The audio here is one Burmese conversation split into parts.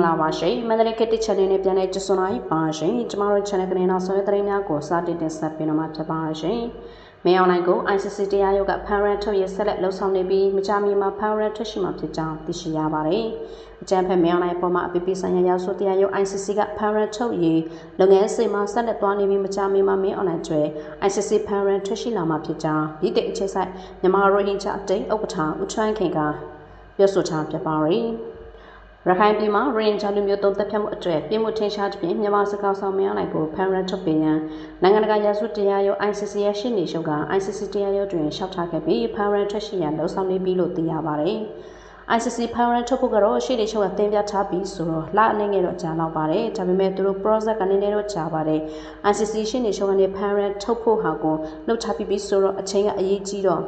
္ဂလာပါရှင်မန္တလေးခေတ်တစ် channel နဲ့ပြန်လည်ကြိုဆိုလိုက်ပါရှင်ကျမတို့ channel ကနေနောက်ဆုံးရသတင်းများကိုစတင်တင်ဆက်ပေးတော့မှာဖြစ်ပါရှင်မင်းအောင်နိုင်ကို ICC တရားရုံးကဖန်ရန်ထုတ်ရဆက်လက်လှုပ်ဆောင်နေပြီးမကြာမီမှာဖန်ရန်ထွက်ရှိမှာဖြစ်ကြောင်းသိရှိရပါတယ်အကြံဖက်မင်းအောင်နိုင်ပေါ်မှာအပီပီဆိုင်ရာရောက်ဆိုတရားရုံး ICC ကဖန်ရန်ထုတ်ရလုပ်ငန်းစဉ်မှာဆက်လက်သွားနေပြီးမကြာမီမှာမင်းအောင်နိုင်ကျွဲ ICC ဖန်ရန်ထွက်ရှိလာမှာဖြစ်ကြောင်းဒီတိတ်အခြေဆိုင်မြန်မာရိုဟင်ဂျာအတိတ်ဥက္ကဋ္ဌဦးထွန်းခင်ကပြောဆိုထားဖြစ်ပါတယ် ရခိုင်ပြည်မှာရင်ဂျာလူမျိုးတုံးတပ်ဖြတ်မှုအတွေ့ပြည်မှုထင်ရှားသဖြင့်မြန်မာစကားဆောင်မင်းလိုက်ကိုဖန်ရန်ထုတ်ပေးရန်နိုင်ငံတကာရာဇဝတ်တရားရုံး ICC ရဲ့ရှေ့နေချုပ်က ICC တရားရုံးတွင်ရှောက်ထားခဲ့ပြီးဖန်ရန်ထွက်ရှိရန်လှုံ့ဆော်နေပြီလို့သိရပါတယ်။ ICC ဖန်ရန်ထုတ်ဖို့ကတော့ရှေ့နေချုပ်ကတင်ပြထားပြီးဆိုတော့လအနေငယ်တော့ကြာတော့ပါတယ်ဒါပေမဲ့သူတို့ project ကနေနေတော့ကြာပါတယ် ICC ရှေ့နေချုပ်ကနေဖန်ရန်ထုတ်ဖို့ဟာကိုလှုပ်ထားပြီးပြီးဆိုတော့အချိန်ကအရေးကြီးတော့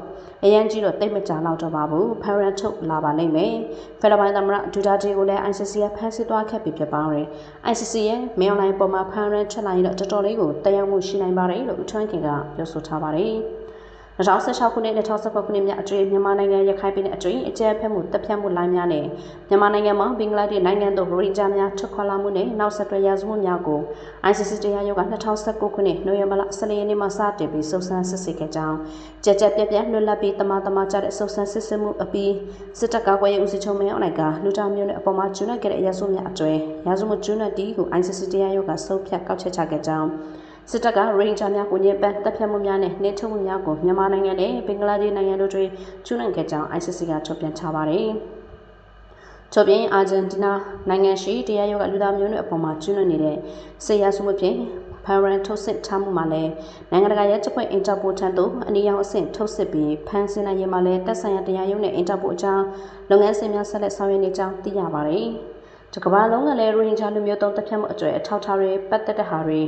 အရန်ကြီးတော့တိတ်မကြတော့တော့ပါဘူးဖန်ရန်ထုတ်လာပါလိမ့်မယ်ဖိလစ်ပိုင်သမ္မတဒူတာတီကိုလည်း ICC ကဖမ်းဆီးသွားခဲ့ပြီဖြစ်ပါတယ် ICC ရဲ့မင်းအွန်လိုင်းပေါ်မှာဖန်ရန်ထွက်လာရင်တော့တော်တော်လေးကိုတရားမှုရှိနိုင်ပါတယ်လို့ဦးထွန်းခင်ကပြောဆိုထားပါတယ် 2016ခုနှစ်2019ခုနှစ်မြအတွင်းမြန်မာနိုင်ငံရခိုင်ပြည်နယ်အတွင်းအကြမ်းဖက်မှုတပ်ဖြတ်မှုလိုင်းများနဲ့မြန်မာနိုင်ငံမှာဘင်္ဂလားဒေ့ရှ်နိုင်ငံသို့ရိုဟင်ဂျာများထွက်ခွာလာမှုနဲ့နောက်ဆက်တွဲရာဇဝတ်များကို ICC တရားရုံးက2019ခုနှစ်နိုဝင်ဘာလ14ရက်နေ့မှစတင်ပြီးစုံစမ်းစစ်ဆေးခဲ့ကြောင်းကြက်ကြက်ပြက်ပြက်လွတ်လပ်ပြီးတမတမကြတဲ့စုံစမ်းစစ်ဆေးမှုအပြီးစစ်တပ်ကကွယ်ရေးဦးစီးချုပ်မင်းအောင်လှိုင်ကလူတာမျိုးနဲ့အပေါ်မှာကျွမ်းခဲ့တဲ့ရာဇဝတ်များအတွဲရာဇဝတ်ကျွမ်းတဲ့ဒီကို ICC တရားရုံးကဆုံးဖြတ်ကောက်ချက်ချခဲ့ကြောင်း စစ်တပ်ကရိန်ဂျာများကိုညင်ပန်းတပ်ဖြတ်မှုများနဲ့နှိထုတ်မှုများကိုမြန်မာနိုင်ငံနဲ့ဘင်္ဂလားဒေ့ရှ်နိုင်ငံတို့တွင်ကျူးလွန်ခဲ့ကြောင်း ICC ကထုတ်ပြန်ထားပါတယ်။ထုတ်ပြန်အာဂျင်တီးနားနိုင်ငံရှိတရားရုံးကလူသားမျိုးနွယ်အပေါ်မှာကျူးလွန်နေတဲ့ဆေးရဆုမှုဖြင့်ဖန်ရန်ထုတ်စစ်ထားမှုမှာလည်းနိုင်ငံတကာရဲတပ်ဖွဲ့အင်တာပိုထံသို့အနည်းအောင်အဆင့်ထုတ်စစ်ပြီးဖန်ဆင်းနိုင်ရေးမှာလည်းတပ်ဆိုင်ရာတရားရုံးနဲ့အင်တာပိုအကြောင်းလုပ်ငန်းစဉ်များဆက်လက်ဆောင်ရွက်နေကြောင်းသိရပါတယ်။တကမ္ဘာလုံးကလည်းရိုဟင်ဂျာလူမျိုးတုံးတပ်ဖြတ်မှုအတွေ့အထောက်အထားတွေပတ်သက်တဲ့ဟာတွေ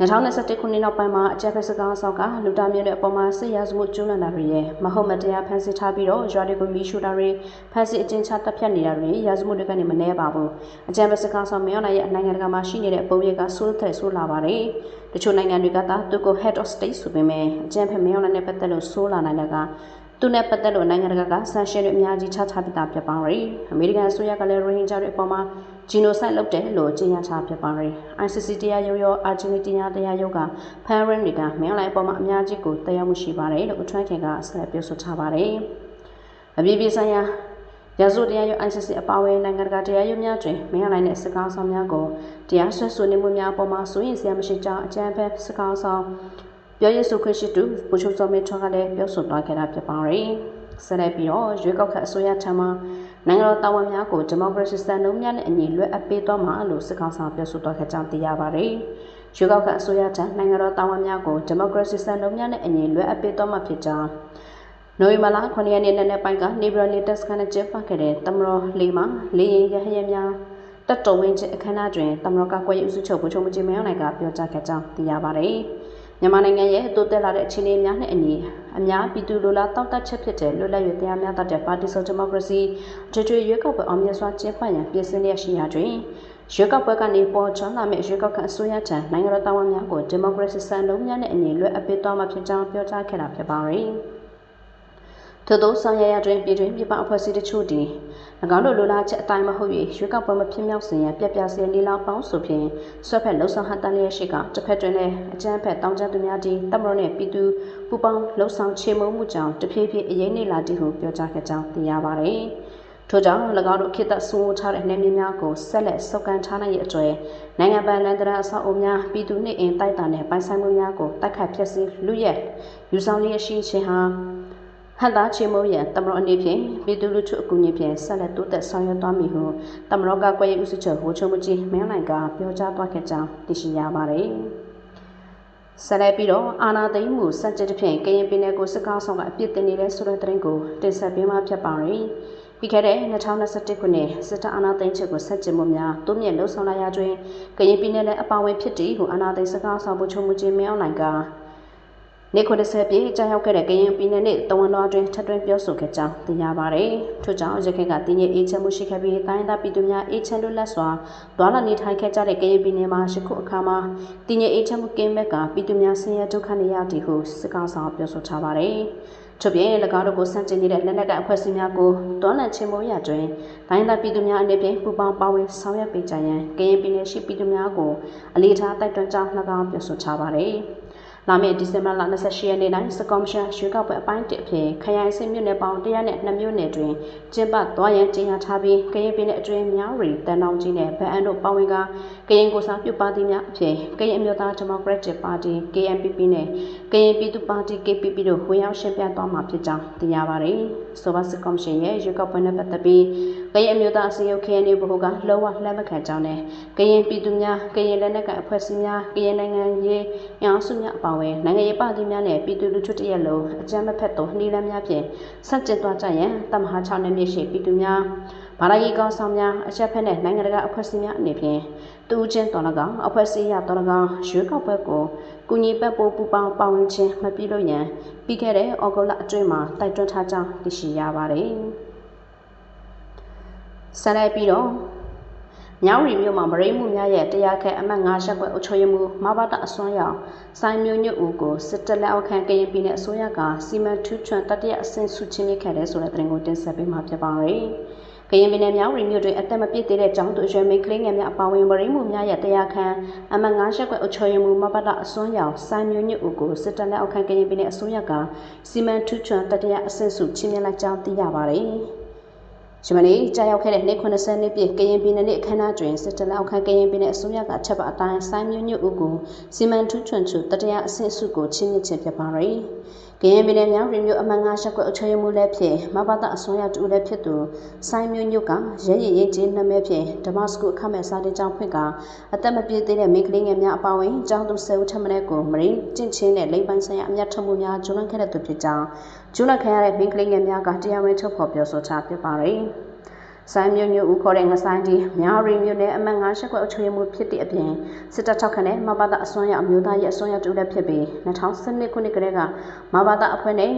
2021ခုနှစ်နောက်ပိုင်းမှာအကြမ်းဖက်စကားဆောင်ကလူတာမျိုးနဲ့အပေါ်မှာစစ်ရာဇဝတ်ကျူးလွန်တာတွေရဲ့မဟုတ်မတရားဖမ်းဆီးထားပြီးတော့ရွာတွေကိုမီးရှို့တာတွေဖမ်းဆီးအကျဉ်းချတပ်ဖြတ်နေတာတွေရာဇဝတ်တွေကနေမနှဲပါဘူးအကြမ်းဖက်စကားဆောင်မြောင်းနိုင်ရဲ့နိုင်ငံတကာမှာရှိနေတဲ့ပုံရိပ်ကဆိုးတဲ့ဆိုးလာပါတယ်တချို့နိုင်ငံတွေကသာသူကို head of state ဆိုပေမဲ့အကြမ်းဖက်မြောင်းနိုင်တဲ့ပတ်သက်လို့ဆိုးလာနိုင်တဲ့ကသူနဲ့ပတ်သက်လို့နိုင်ငံတကာကဆန်ရှင်တွေအများကြီးချထားပြီးသားဖြစ်ပါတယ်။အမေရိကန်အစိုးရကလည်းရိုဟင်ဂျာတွေအပေါ်မှာ ဂျီနိုဆိုက်လုပ်တယ်လို့ကြေညာထားဖြစ်ပါတယ်။ ICC တရားရုံးရောအာဂျင်တီးနားတရားရုံးကဖန်ရင်တွေကမင်းလိုက်အပေါ်မှာအများကြီးကိုတရားမှုရှိပါတယ်လို့အထွန်းခင်ကဆက်ပြောဆိုထားပါတယ်။အပြည်ပြည်ဆိုင်ရာရာဇဝတ်တရားရုံး ICC အပါအဝင်နိုင်ငံတကာတရားရုံးများတွင်မင်းလိုက်တဲ့စကားဆောင်များကိုတရားစွဲဆိုနေမှုများအပေါ်မှာစိုးရင်စရာမရှိကြောင်းအကြံဖက်စကားဆောင်ပြောရေးဆိုခွင့်ရှိသူဗိုလ်ချုပ်စောမင်းထွန်းကလည်းပြောဆိုသွားခဲ့တာဖြစ်ပါတယ်။ ဆက်လက်ပြီးတော့ရွေးကောက်ခံအစိုးရထံမှနိုင်ငံတော်တာဝန်များကိုဒီမိုကရေစီစံနှုန်းများနဲ့အညီလွှဲအပ်ပေးသွားမှာလို့စစ်ကောင်ဆောင်ပြောဆိုသွားခဲ့ကြောင်းသိရပါတယ်။ရွေးကောက်ခံအစိုးရထံနိုင်ငံတော်တာဝန်များကိုဒီမိုကရေစီစံနှုန်းများနဲ့အညီလွှဲအပ်ပေးသွားမှာဖြစ်ကြောင်းနိုဝင်ဘာလ9ရက်နေ့နေ့ပိုင်းကနေဘရလီတက်စကန်နဲ့ကျင်းပခဲ့တဲ့တမတော်လေးမှာလေရင်ရဟရများတက်တော်ဝင်ခြင်းအခမ်းအနားတွင်တမတော်ကကွယ်ရေးဦးစုချုပ်ဗိုလ်ချုပ်မကြီးမင်းအောင်နိုင်ကပြောကြားခဲ့ကြောင်းသိရပါတယ်။ မြန်မာနိုင်ငံရဲ့တိုးတက်လာတဲ့အခြေအနေများနဲ့အညီအများပြည်သူလူလားတောက်တက်ချက်ဖြစ်တဲ့လွတ်လပ်ရေးတရားများတဲ့ပါတီစုံဒီမိုကရေစီထွေထွေရွေးကောက်ပွဲအောင်မြင်စွာကျင်းပရန်ပြင်ဆင်လျက်ရှိရာတွင်ရွေးကောက်ပွဲကနေပေါ်ချလာမယ့်ရွေးကောက်ခံအစိုးရထံနိုင်ငံတော်တာဝန်များကိုဒီမိုကရေစီစံနှုန်းများနဲ့အညီလွှဲအပ်ပေးသွားမှာဖြစ်ကြောင်းပြောကြားခဲ့တာဖြစ်ပါတယ်။ ထို့သောဆောင်ရွက်ရတွင်ပြည်တွင်ပြည်ပအဖွဲ့အစည်းတချို့သည်၎င်းတို့လိုလားချက်အတိုင်းမဟုတ်၍ရွေးကောက်ပွဲမဖြစ်မြောက်စေရန်ပြပြစဲလေးလောင်းပေါင်းဆိုဖြင့်ဆွဲဖက်လှုပ်ဆောင်ဟန်တန်လျက်ရှိကတစ်ဖက်တွင်လည်းအကြမ်းဖက်တောင်းကျသူများသည်တမတော်နှင့်ပြည်သူပူပေါင်းလှုပ်ဆောင်ချေမှုမှုကြောင့်တဖြည်းဖြည်းအရေးနေလာသည်ဟုပြောကြားခဲ့ကြောင်းသိရပါသည်ထို့ကြောင့်၎င်းတို့ခေတ္တဆိုးထားတဲ့နေမြများကိုဆက်လက်စုပ်ကန်ထားနိုင်ရတဲ့နိုင်ငံပန်လန်တရာအဆောက်အုံများပြည်သူနှင့်အင်တိုက်တာနှင့်ပိုင်ဆိုင်မှုများကိုတိုက်ခိုက်ဖျက်ဆီးလူရဲယူဆောင်လျက်ရှိခြင်းဟာ ဟန်သားချေမိုးရန်တမတော်အနေဖြင့်ပြည်သူလူထုအကူအညီဖြင့်ဆက်လက်တိုးတက်ဆောင်ရွက်သွားမည်ဟုတမတော်ကကွယ်ရေးဦးစီးချုပ်ဟိုချုံမကြီးမင်းနိုင်ကပြောကြားသွားခဲ့ကြောင်းသိရှိရပါတယ်။ဆက်လက်ပြီးတော့အာနာသိမ့်မှုစက်ကြတဲ့ဖြင့်ကရင်ပြည်နယ်ကိုစစ်ကောင်ဆောင်ကအပြစ်တင်နေတဲ့ဆိုတဲ့သတင်းကိုတင်ဆက်ပေးမှဖြစ်ပါရယ်။ပြီးခဲ့တဲ့2021ခုနှစ်စစ်တပ်အာဏာသိမ်းချက်ကိုဆက်ကျင်မှုများတိုးမြင့်လှုံ့ဆော်လာရတွင်ကရင်ပြည်နယ်လည်းအပါဝင်ဖြစ်တည်ဟုအာဏာသိမ်းစကားဆောင်မှုချုံမှုချင်းမင်းအောင်နိုင်က နေ90ပြည့်ကြာရောက်ခဲ့တဲ့ကရင်ပြည်နယ်နဲ့တဝန်တော်အတွင်းထပ်တွင်းပြောဆိုခဲ့ကြောင်းသိရပါတယ်။ထို့ကြောင့်ရခိုင်ကတည်ငြိမ်အေးချမ်းမှုရှိခဲ့ပြီးတိုင်းသားပြည်သူများအေးချမ်းလို့လက်စွာဒွာလာနေထိုင်ခဲ့ကြတဲ့ကရင်ပြည်နယ်မှာယခုအခါမှာတည်ငြိမ်အေးချမ်းမှုကင်းမဲ့ကပြည်သူများဆင်းရဲဒုက္ခနေရသည်ဟုစစ်ကောင်ဆောင်ပြောဆိုထားပါတယ်။ထို့ပြင်၎င်းတို့ကိုစန့်ကျင်နေတဲ့လက်နက်ကအဖွဲ့အစည်းများကိုတွန်းလှန်ချေမှုရတွင်ဒိုင်းသားပြည်သူများအနေဖြင့်ပူးပေါင်းပါဝင်ဆောင်ရွက်ပေးကြရန်ကရင်ပြည်နယ်ရှိပြည်သူများကိုအလေးထားတိုက်တွန်းကြောင်း၎င်းပြောဆိုထားပါသည်။ လာမယ့်ဒီဇင်ဘာလ28ရက်နေ့တိုင်းစကော်မရှင်ရွေးကောက်ပွဲအပိုင်း1အဖြစ်ခရိုင်စစ်မြို့နယ်ပေါင်း100နဲ့2မြို့နယ်တွင်ကျင်းပသွားရန်ကြေညာထားပြီးကရင်ပြည်နယ်အတွင်းမြောင်းရီတန်တောင်ကြီးနဲ့ဗန်အန်တို့ပါဝင်ကကရင်ကိုစားပြုပါတီများအဖြစ်ကရင်အမျိုးသားဒီမိုကရက်တစ်ပါတီ KNPP နဲ့ကရင်ပြည်သူ့ပါတီ KPP တို့ဝင်ရောက်ရှင်းပြသွားမှာဖြစ်ကြောင်းသိရပါတယ်။ဆိုပါစစ်ကော်မရှင်ရဲ့ရွေးကောက်ပွဲနဲ့ပတ်သက်ပြီး ကရင်အမျိုးသားအစည်းအရုံး KNU ဘဟုကလောဝလက်မခံကြောင်းနဲ့ကရင်ပြည်သူများကရင်လက်နက်ကိုင်အဖွဲ့အစည်းများကရင်နိုင်ငံရေးအင်အားစုများအပါအဝင်နိုင်ငံရေးပါတီများနဲ့ပြည်သူလူထုတရက်လုံးအကြမ်းမဖက်သောနှီးလမ်းများဖြင့်ဆက်ကျင်သွားကြရန်တမဟာ6နှစ်မြင့်ရှိပြည်သူများဘာသာရေးကောင်းဆောင်များအချက်ဖက်နဲ့နိုင်ငံတကာအဖွဲ့အစည်းများအနေဖြင့်တူးချင်းတော်၎င်းအဖွဲ့အစည်းရတော်၎င်းရွေးကောက်ပွဲကိုကုညီပတ်ပိုးပူပေါင်းပါဝင်ခြင်းမပြုလုပ်ရန်ပြီးခဲ့တဲ့ဩဂုတ်လအတွင်းမှာတိုက်တွန်းထားကြောင်းသိရှိရပါတယ် ဆက်လက်ပြီးတော့မြောင်းရီမြို့မှာမရိမှုများရဲ့တရားခက်အမှတ်၅ရပ်ကွက်အုပ်ချုပ်ရေးမှူးမဘာတာအစွမ်းရောက်စိုင်းမျိုးညွတ်ဦးကိုစစ်တပ်လက်အောက်ခံကရင်ပြည်နယ်အစိုးရကစီမံထူးချွန်တတိယအဆင့်ဆုချင်းမြင့်ခဲ့တဲ့ဆိုတဲ့သတင်းကိုတင်ဆက်ပေးမှာဖြစ်ပါတယ်။ကရင်ပြည်နယ်မြောင်းရီမြို့တွင်အသက်မပြည့်သေးတဲ့ကျောင်းသူအရွယ်မိန်းကလေးငယ်များအပါအဝင်မရိမှုများရဲ့တရားခံအမှတ်၅ရပ်ကွက်အုပ်ချုပ်ရေးမှူးမဘာတာအစွမ်းရောက်စိုင်းမျိုးညွတ်ဦးကိုစစ်တပ်လက်အောက်ခံကရင်ပြည်နယ်အစိုးရကစီမံထူးချွန်တတိယအဆင့်ဆုချင်းမြင့်လိုက်ကြောင်းသိရပါတယ်။ ယမနေ့ကြာရောက်ခဲ့တဲ့နှစ်80နှစ်ပြည့်ကရင်ပြည်နယ်နေ့အခမ်းအနားတွင်စစ်တလအောက်ခံကရင်ပြည်နယ်အစိုးရကအချက်ပါအတိုင်းဆိုင်းမျိုးညွတ်ဦးကိုစီမံထူးချွန်ချူတတရားအဆင့်စုကိုချင်းမြင့်ခြင်းဖြစ်ပါရယ်။ကရင်ပြည်နယ်မြောက်ရီမျိုးအမှန်ငါရှက်ကွက်အချွေမှုလည်းဖြစ်မဘာသာအစိုးရတူလည်းဖြစ်သူဆိုင်းမျိုးညွတ်ကရဲရည်ရင်ချင်းနာမည်ဖြင့်ဓမ္မစကုအခမဲ့စာတင်ကျောင်းဖွင့်ကအသက်မပြည့်သေးတဲ့မိန်းကလေးငယ်များအပါအဝင်ကျောင်းသူဆယ်ဦးထက်မနည်းကိုမရင်းကျင့်ချင်းနဲ့လိမ်ပိုင်းဆိုင်ရာအမျက်ထုတ်မှုများကျွလွန်ခဲ့တဲ့သူဖြစ်ကြောင်း ကျွလွန်ခံရတဲ့မိန်းကလေးငယ်များကတရားဝင်ထုတ်ဖော်ပြောဆိုထားဖြစ်ပါရယ်။ဆိုင်းမျိုးမျိုးဦးခေါ်တဲ့ငဆိုင်တီမြာရီမျိုးနဲ့အမတ်ငါရှက်ခွက်အချွေမှုဖြစ်တဲ့အပြင်စစ်တပ်ထောက်ခံတဲ့မဘာသာအစွမ်းရအမျိုးသားရဲ့အစွမ်းရတူလည်းဖြစ်ပြီး2012ခုနှစ်ကတည်းကမဘာသာအဖွဲ့နဲ့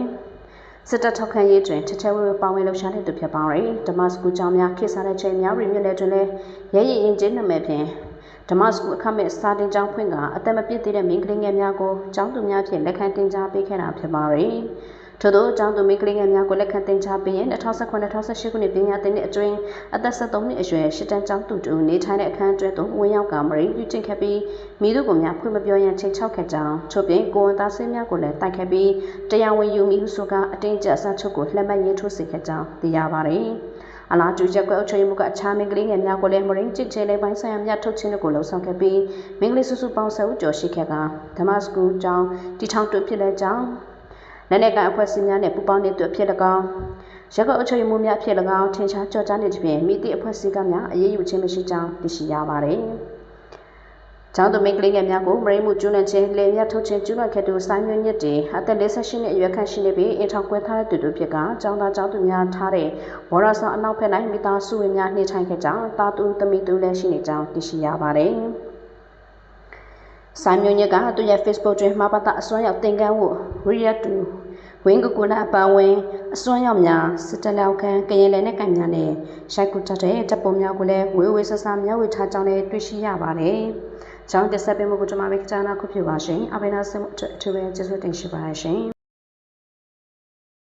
စစ်တပ်ထောက်ခံရေးတွင်ထထဝဲပေါင်းဝဲလှုပ်ရှားတဲ့သူဖြစ်ပါရယ်ဓမ္မစကူကျောင်းများခေတ်စားတဲ့ချိန်များရီမြို့နယ်တွင်လည်းရဲရည်ရင်ကျင်းနာမည်ဖြင့်ဓမ္မစကူအခမဲ့စာတင်ကျောင်းဖွင့်ကအသက်မပြည့်သေးတဲ့မိန်းကလေးငယ်များကိုကျောင်းသူများဖြင့်လက်ခံတင်ကြားပေးခဲ့တာဖြစ်ပါရယ် ထို့သောကျောင်းသူမိန်းကလေးငယ်များကိုလက်ခံတင်ကြားပေးရင်2019-2018ခုနှစ်ပညာသင်နှစ်အတွင်းအသက်73နှစ်အရွယ်ရှစ်တန်းကျောင်းသူတူနေထိုင်တဲ့အခန်းအတွင်းသို့ဝင်ရောက်ကမရိပြုကျင့်ခဲ့ပြီးမိသူကိုများဖွင့်မပြောရန်ချိန်ချောက်ခဲ့ကြောင်းထို့ပြင်ကိုဝန်သားဆေးများကိုလည်းတိုက်ခဲ့ပြီးတရားဝင်ယူမိဟုဆိုကအတင်းကျပ်စာချုပ်ကိုလက်မှတ်ရေးထိုးစေခဲ့ကြောင်းသိရပါတယ်။အလားတူရက်ကွက်အုပ်ချုပ်ရေးမှူးကအခြားမင်္ဂလိငယ်များကိုလည်းမရင်းချစ်ချေလေးပိုင်းဆိုင်ရာများထုတ်ခြင်းတို့ကိုလှုံ့ဆော်ခဲ့ပြီးမင်္ဂလိစုစုပေါင်းဆယ်ဦးကျော်ရှိခဲ့ကဓမ္မစကူကျောင်းတီထောင်တွဖြစ်တဲ့ကြောင်း လက်နက်ကိုင်အဖွဲ့အစည်းများနဲ့ပူးပေါင်းတဲ့သူအဖြစ်၎င်းရက်ကွက်အုပ်ချုပ်ရေးမှူးများဖြစ်၎င်းထင်ရှားကြော်ကြားနေသဖြင့်မိသည့်အဖွဲ့အစည်းကများအရေးယူခြင်းမရှိကြောင်းသိရှိရပါတယ်။ကျောင်းသူမိန်းကလေးငယ်များကိုမရိမှုကျူးလွန်ခြင်းလေမြတ်ထုတ်ခြင်းကျူးလွန်ခဲ့သူဆိုင်းမျိုးညစ်တင်အသက်48နှစ်အရွယ်ခန့်ရှိနေပြီးအင်ထောင်ကွဲထားတဲ့သူတို့ဖြစ်ကကျောင်းသားကျောင်းသူများထားတဲ့ဘော်ရာဆောင်အနောက်ဘက်၌မိသားစုဝင်များနှိမ့်ထိုင်ခဲ့ကြောင်းတာတူသမီးတူလည်းရှိနေကြောင်းသိရှိရပါတယ်။ ဆိုင်မျိုးညက်ကသူ့ရဲ့ Facebook တွင်မှာပါတာအစွမ်းရောက်သင်္ကန်းဝ React to ဝင်းကကူလာအပဝင်အစွမ်းရောက်များစစ်တလောက်ခန်းကရင်လည်းနဲ့ကံများနဲ့ရိုက်ကူတတ်တဲ့တပ်ပုံများကိုလည်းဝေဝေဆဆမျှဝေထားကြောင်းလည်းတွေ့ရှိရပါတယ်။ကျောင်းတက်ဆက်ပေးမှုကိုကျွန်မပဲကြားနာခုဖြစ်ပါရှင်။အဘိနာစမှုအထူးပဲကျေးဇူးတင်ရှိပါတယ်ရှင်။